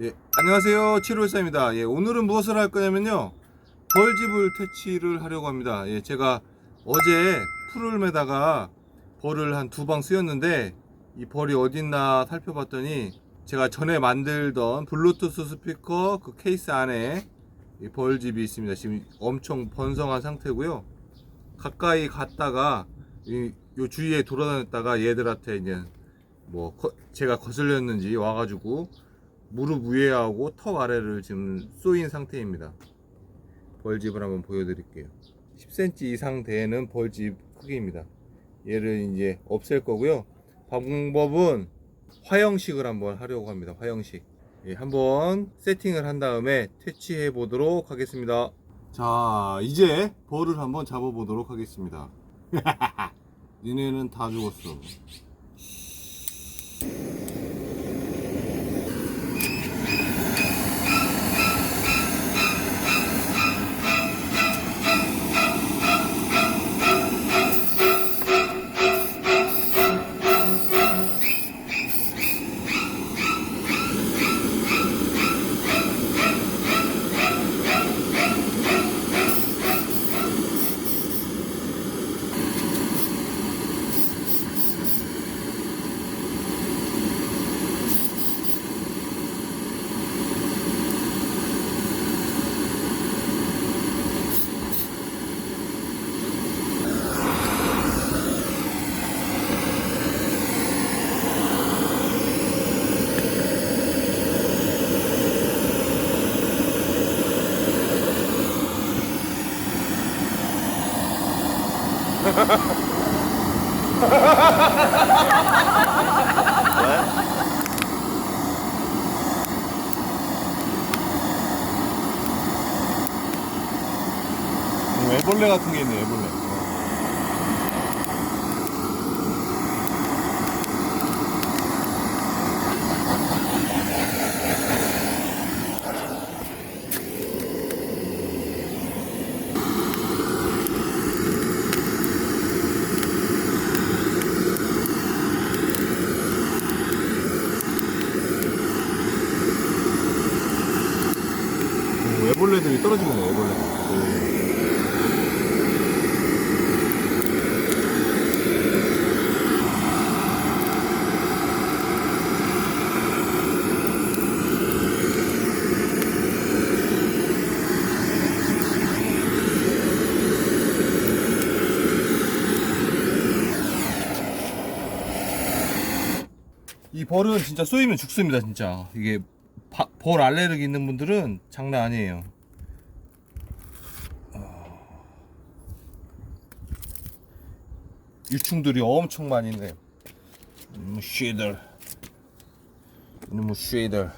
예, 안녕하세요. 7월사입니다. 예, 오늘은 무엇을 할 거냐면요. 벌집을 퇴치를 하려고 합니다. 예, 제가 어제 풀을 매다가 벌을 한 두 방 쓰였는데 이 벌이 어딨나 살펴봤더니 제가 전에 만들던 블루투스 스피커 그 케이스 안에 이 벌집이 있습니다. 지금 엄청 번성한 상태고요. 가까이 갔다가 이, 요 주위에 돌아다녔다가 얘들한테 이제 뭐 거- 제가 거슬렸는지 와가지고 무릎 위에 하고 턱 아래를 지금 쏘인 상태입니다. 벌집을 한번 보여드릴게요. 10cm 이상 되는 벌집 크기입니다. 얘를 이제 없앨 거고요. 방법은 화형식을 한번 하려고 합니다. 화형식. 예, 한번 세팅을 한 다음에 퇴치해 보도록 하겠습니다. 자, 이제 벌을 한번 잡아 보도록 하겠습니다. 니네는 다 죽었어. 애벌레 같은 게 있네, 애벌레. 오, 애벌레들이 떨어지고 있네, 애벌레. 이 벌은 진짜 쏘이면 죽습니다 진짜 이게 바- 벌 알레르기 있는 분들은 장난 아니에요. 어. 유충들이 엄청 많이 있네요 이놈의 쉐들. 이놈의 쉐들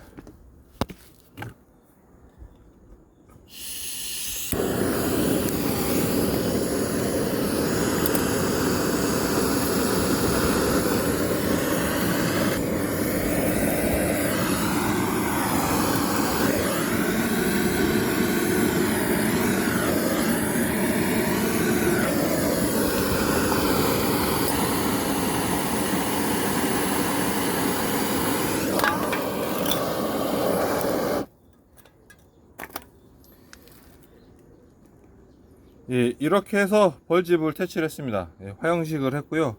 예, 이렇게 해서 벌집을 퇴치를 했습니다. 예, 화형식을 했고요.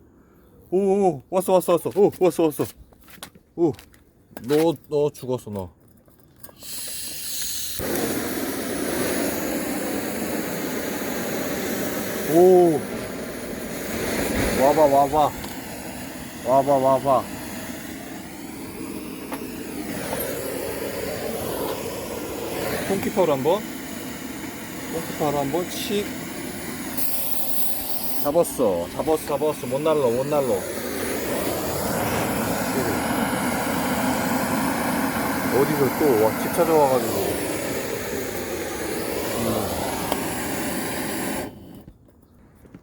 오, 오, 왔어, 왔어, 왔어. 오, 왔어, 왔어. 오, 너, 너 죽었어, 너. 오, 와봐, 와봐. 와봐, 와봐. 홈키퍼로 한번. 홈키퍼로 한번 칙. 잡았어, 잡았어, 잡았어. 못 날러, 못 날러. 어디서 또, 와, 집 찾아와가지고. 음.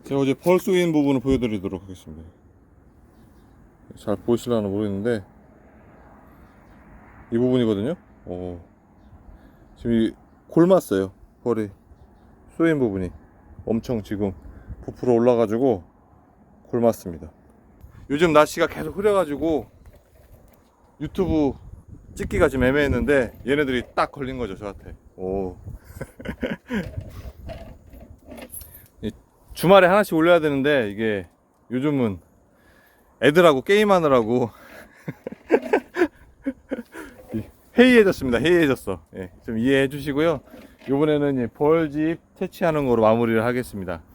제가 어제 벌 쏘인 부분을 보여드리도록 하겠습니다. 잘 보이실려나 모르겠는데, 이 부분이거든요? 오. 지금 이 골맞어요. 벌이. 쏘인 부분이. 엄청 지금 부풀어 올라가지고 골맞습니다. 요즘 날씨가 계속 흐려가지고 유튜브 찍기가 좀 애매했는데 얘네들이 딱 걸린 거죠 저한테. 오. 이 주말에 하나씩 올려야 되는데 이게 요즘은 애들하고 게임하느라고 이 해이해졌습니다 해이해졌어. 예, 좀 이해해 주시고요. 이번에는 이 벌집 퇴치하는 거로 마무리를 하겠습니다. 이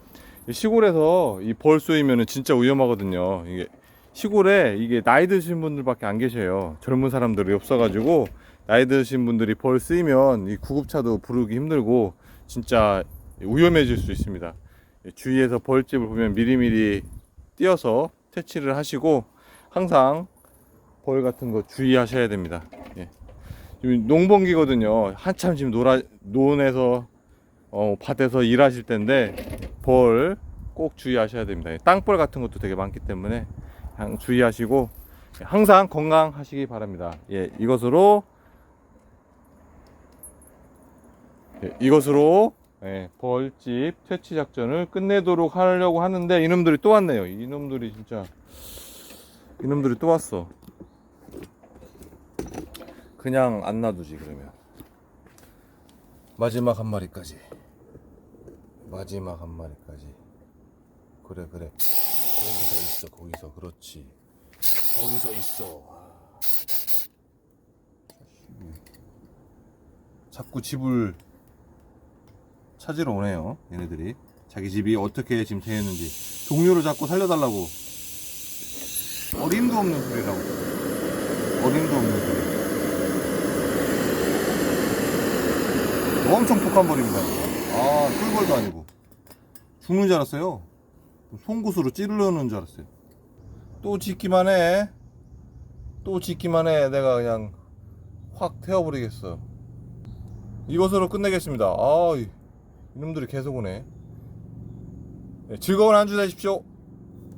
시골에서 이 벌 쏘이면은 진짜 위험하거든요 이게 시골에 이게 나이 드신 분들밖에 안 계셔요. 젊은 사람들이 없어가지고 나이 드신 분들이 벌 쓰이면 이 구급차도 부르기 힘들고 진짜 위험해질 수 있습니다. 예, 주위에서 벌집을 보면 미리미리 띄어서 퇴치를 하시고 항상 벌 같은 거 주의하셔야 됩니다. 예. 지금 농번기거든요. 한참 지금 노라, 논에서 어, 밭에서 일하실 텐데 벌꼭 주의하셔야 됩니다. 예, 땅벌 같은 것도 되게 많기 때문에 항- 주의하시고 항상 건강하시기 바랍니다. 예, 이것으로 예, 이것으로 예, 벌집 퇴치 작전을 끝내도록 하려고 하는데 이놈들이 또 왔네요. 이놈들이 진짜 이놈들이 또 왔어. 그냥 안 놔두지 그러면 마지막 한 마리까지 마지막 한 마리까지. 그래 그래. 거기서 있어 거기서. 그렇지. 거기서 있어. 아. 자꾸 집을 찾으러 오네요 얘네들이. 자기 집이 어떻게 지금 되어 있는지. 종류를 자꾸 살려달라고. 어림도 없는 소리라고. 어림도 없는 소리. 엄청 독한 벌입니다 아 꿀벌도 아니고 죽는 줄 알았어요 송곳으로 찌르려는 줄 알았어요. 또 짓기만 해. 또 짓기만 해. 내가 그냥 확 태워버리겠어. 이것으로 끝내겠습니다. 아, 이- 이놈들이 계속 오네. 네, 즐거운 한 주 되십시오.